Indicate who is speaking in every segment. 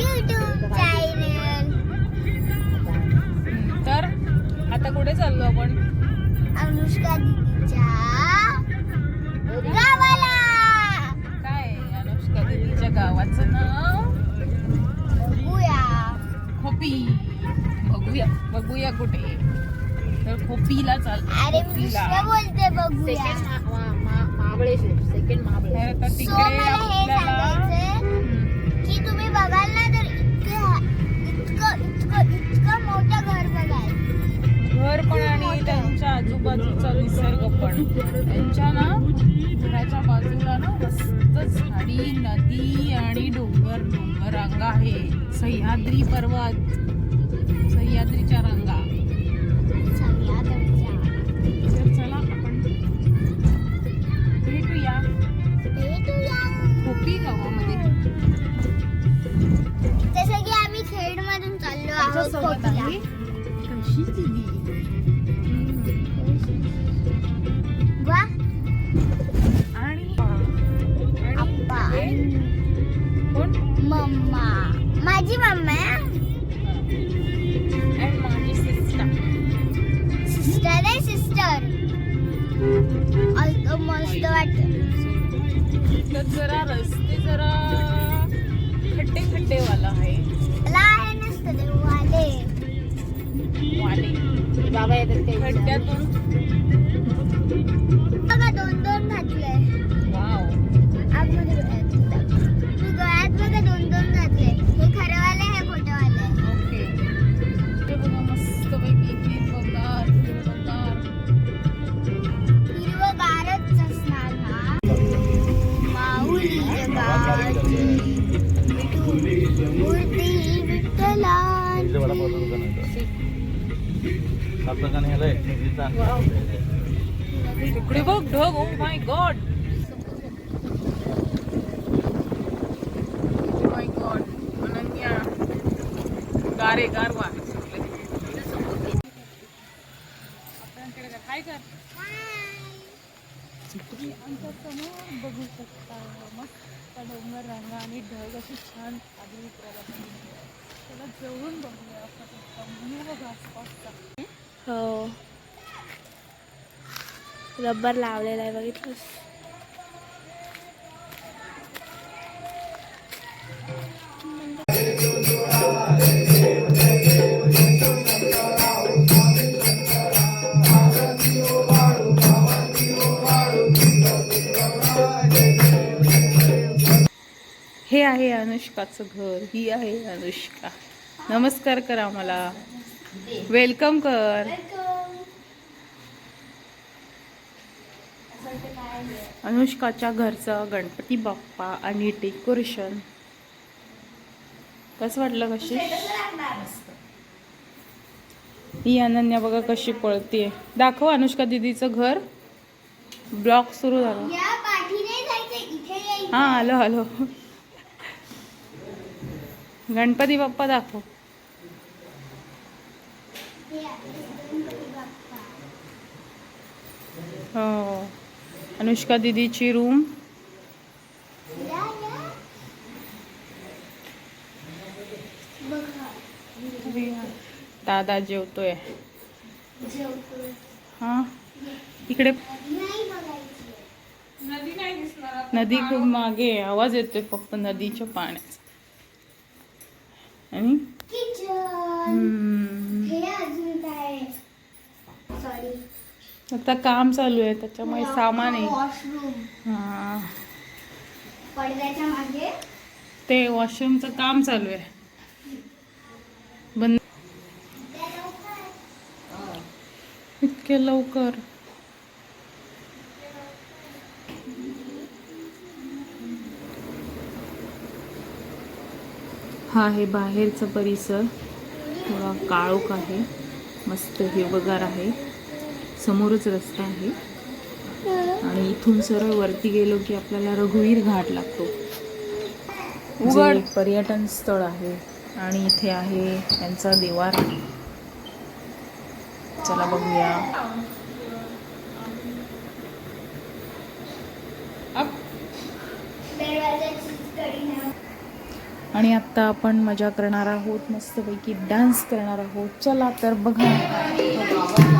Speaker 1: YouTube channel
Speaker 2: तर आता कुठे चाललो आपण?
Speaker 1: अनुष्का दीदीच्या गावाला.
Speaker 2: काय अनुष्का देवीच्या गावाचं नाव?
Speaker 1: बघूया.
Speaker 2: खोपी. बघूया. बघूया कुठे तर खोपीला चाल
Speaker 1: अरे मी दुसरं बोलते बघूया.
Speaker 3: महाबळेश्वर सेकंड महाबळेश्वर
Speaker 2: तिकडे आपल्याला
Speaker 1: बघाल ना तर इतकं इतकं इतकं इतकं मोठं घर बघाल
Speaker 2: घर पण आणि त्यांच्या आजूबाजूचा निसर्ग पण. त्यांच्या ना घराच्या बाजूला ना मस्त झाडी नदी आणि डोंगर डोंगर रांगा आहे. सह्याद्री पर्वत. सह्याद्रीच्या रांगा आहे. कशी
Speaker 1: वा.
Speaker 2: आणि
Speaker 1: आप्पा.
Speaker 2: कोण?
Speaker 1: मम्मा. माझी मम्मा.
Speaker 2: आणि माझी सिस्टर
Speaker 1: सिस्टर आहे सिस्टर मस्त वाटत.
Speaker 2: जरा रस्ते जरा खड्डे खड्डे वाला आहे.
Speaker 1: ते वाले.
Speaker 2: वाले
Speaker 3: बाबा येतात
Speaker 2: खड्ड्यातून. इकडे बघ ढग ओ my God my God Ananya. गारे गारवा. आपल्याकडे काय कर आमच्यासमोर बघू शकता. मस्त डोंगर रांगा आणि ढग अशी छान आधी बघूया आपण बघा आसपासचा
Speaker 1: हो. रबर लावलेला आहे बघितलंस?
Speaker 2: हे आहे अनुष्काचं घर ही आहे अनुष्का. नमस्कार करा मला वेलकम कर. अनुष्काच्या घरचं गणपती बाप्पा आणि डेकोरेशन कसं वाटलं कशी? ही अनन्या बघा कशी पळतीये. दाखव अनुष्का दिदीचं घर. ब्लॉक सुरू झाला. हा आलो आलो. गणपती बाप्पा दाखव. अनुष्का दिदीची रूम
Speaker 1: या, या. बघा
Speaker 2: दादा जेवतोय. हा? इकडे नदी खूप मागे आवाज़ येतोय फक्त नदीच्या पाण्याचा. आता काम चालू आहे त्याच्यामुळे सामान आहे.
Speaker 1: वॉशरूम
Speaker 2: हा.
Speaker 1: पडद्याच्या मागे.
Speaker 2: ते वॉशरूमचं काम चालू आहे. बंद इतके लवकर. हा आहे बाहेरचा परिसर. थोडा काळोख आहे. मस्त हिरवगार आहे. समोरच रस्ता आहे. आणि इथून सरळ वरती गेलो की आपल्याला रघुवीर घाट लागतो. जे पर्यटन स्थळ आहे आणि इथे आहे त्यांचा देवार. चला बघूया.
Speaker 1: आणि आत्ता आपण मजा करणार आहोत मस्तपैकी डान्स करणार आहोत. चला तर बघा.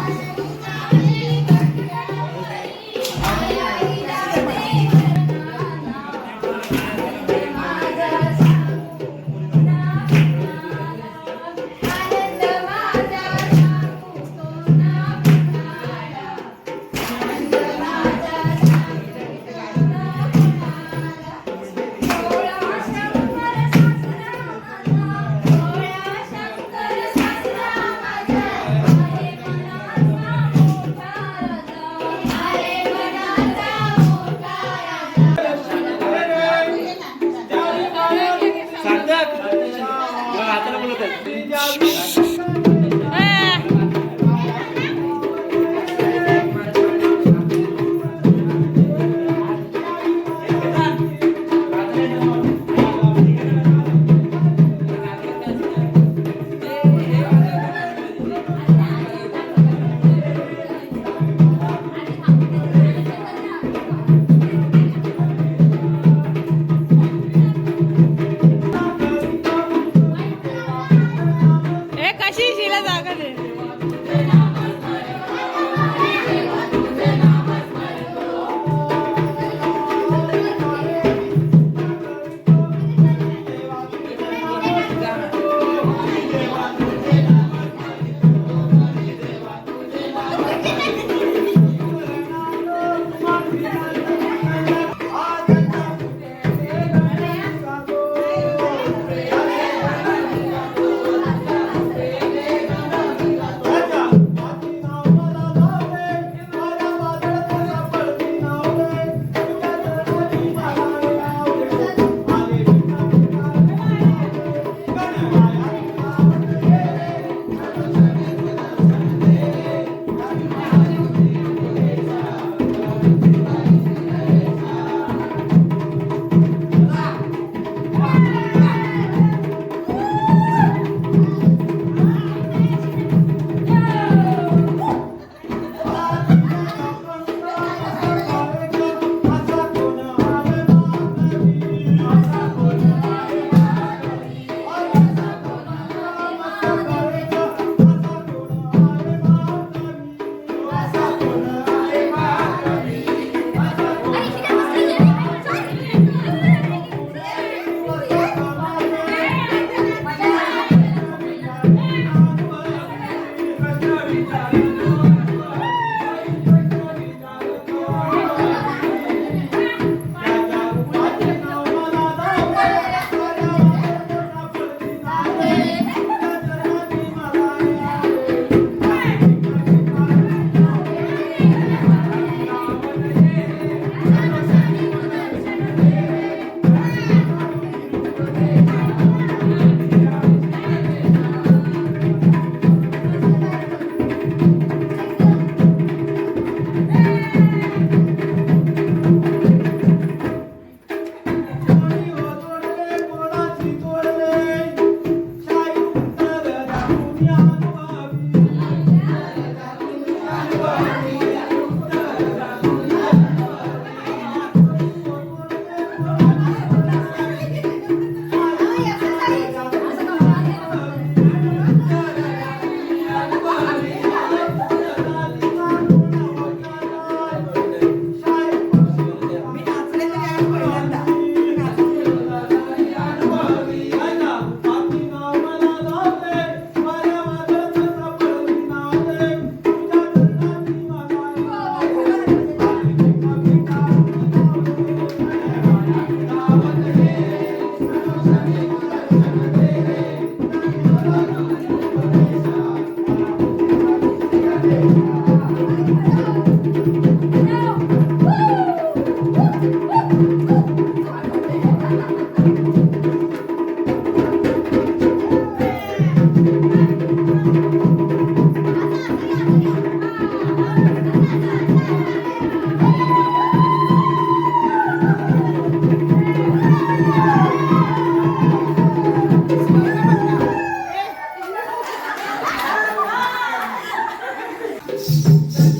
Speaker 2: अशी शिला जागा दे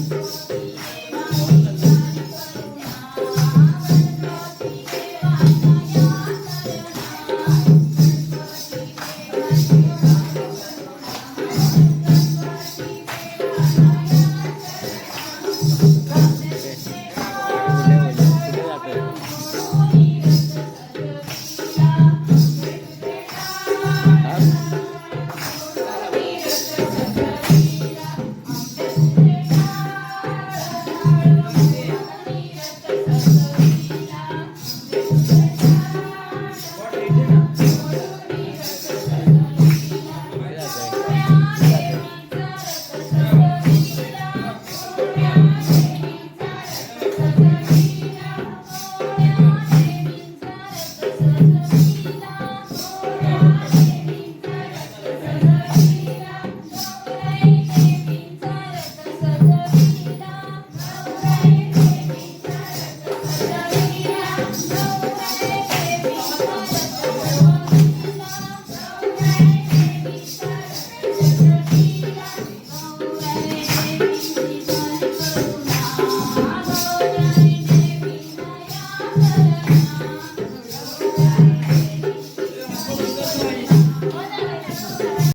Speaker 2: Jesus.